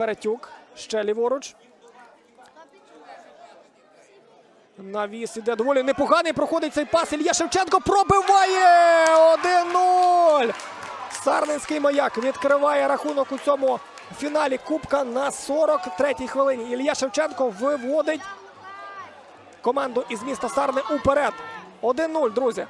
Перетюк. Ще ліворуч. Навіс іде доволі непоганий. Проходить цей пас. Ілья Шевченко пробиває 1-0. Сарненський маяк відкриває рахунок у цьому фіналі Кубка на 43-й хвилині. Ілья Шевченко виводить команду із міста Сарни уперед. 1-0, друзі.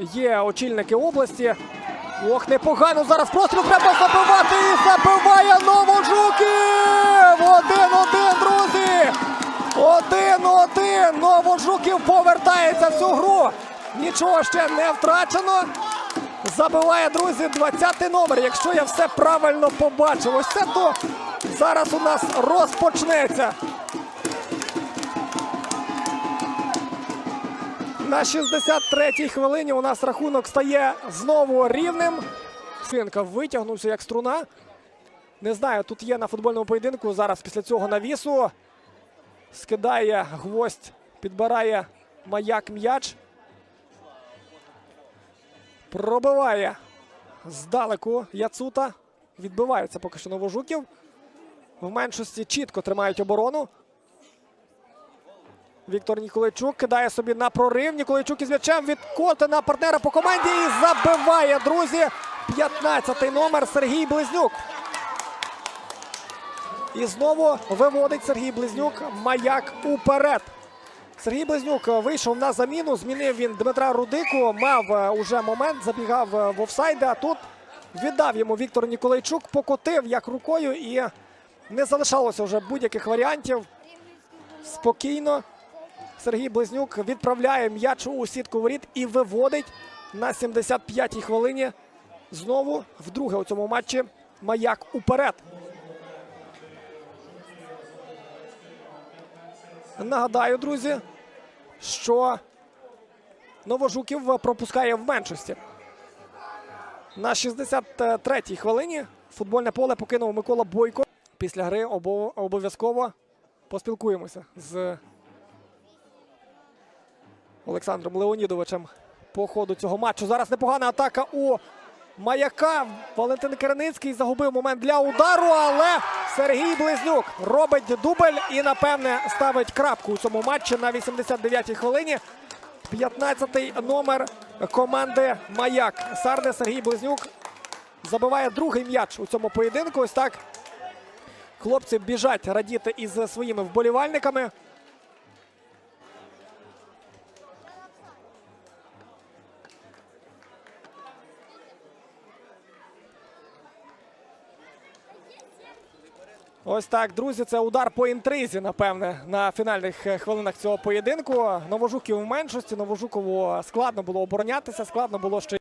Є очільники області. Ох, непогано зараз простріл треба забивати і забиває Новожуків! Один-один, друзі! Один-один! Новожуків повертається в цю гру. Нічого ще не втрачено. Забиває, друзі, 20-й номер. Якщо я все правильно побачив, ось це то зараз у нас розпочнеться. На 63-й хвилині у нас рахунок стає знову рівним. Синка витягнувся як струна. Не знаю, тут є на футбольному поєдинку. Зараз після цього навісу. Скидає гвоздь, підбирає маяк м'яч. Пробиває здалеку Яцута. Відбивається поки що Новожуків. В меншості чітко тримають оборону. Віктор Ніколайчук кидає собі на прорив. Ніколайчук із м'ячем відкоти на партнера по команді і забиває, друзі. 15-й номер Сергій Близнюк. І знову виводить Сергій Близнюк маяк уперед. Сергій Близнюк вийшов на заміну. Змінив він Дмитра Рудику. Мав е, уже момент, забігав е, в офсайди. А тут віддав йому Віктор Ніколайчук, покотив як рукою і не залишалося вже будь-яких варіантів. Спокійно. Сергій Близнюк відправляє м'яч у сітку воріт і виводить на 75-й хвилині. Знову вдруге у цьому матчі маяк уперед. Нагадаю, друзі, що Новожуків пропускає в меншості. На 63-й хвилині футбольне поле покинув Микола Бойко. Після гри обов'язково поспілкуємося з Олександром Леонідовичем по ходу цього матчу. Зараз непогана атака у маяка. Валентин Кереницький загубив момент для удару, але Сергій Близнюк робить дубль і, напевне, ставить крапку у цьому матчі на 89-й хвилині. 15-й номер команди Маяк. Сарне Сергій Близнюк забиває другий м'яч у цьому поєдинку. Ось так хлопці біжать радіти із своїми вболівальниками. Ось так, друзі, це удар по інтризі, напевне, на фінальних е, хвилинах цього поєдинку. Новожуків в меншості. Новожукову складно було оборонятися, складно було ще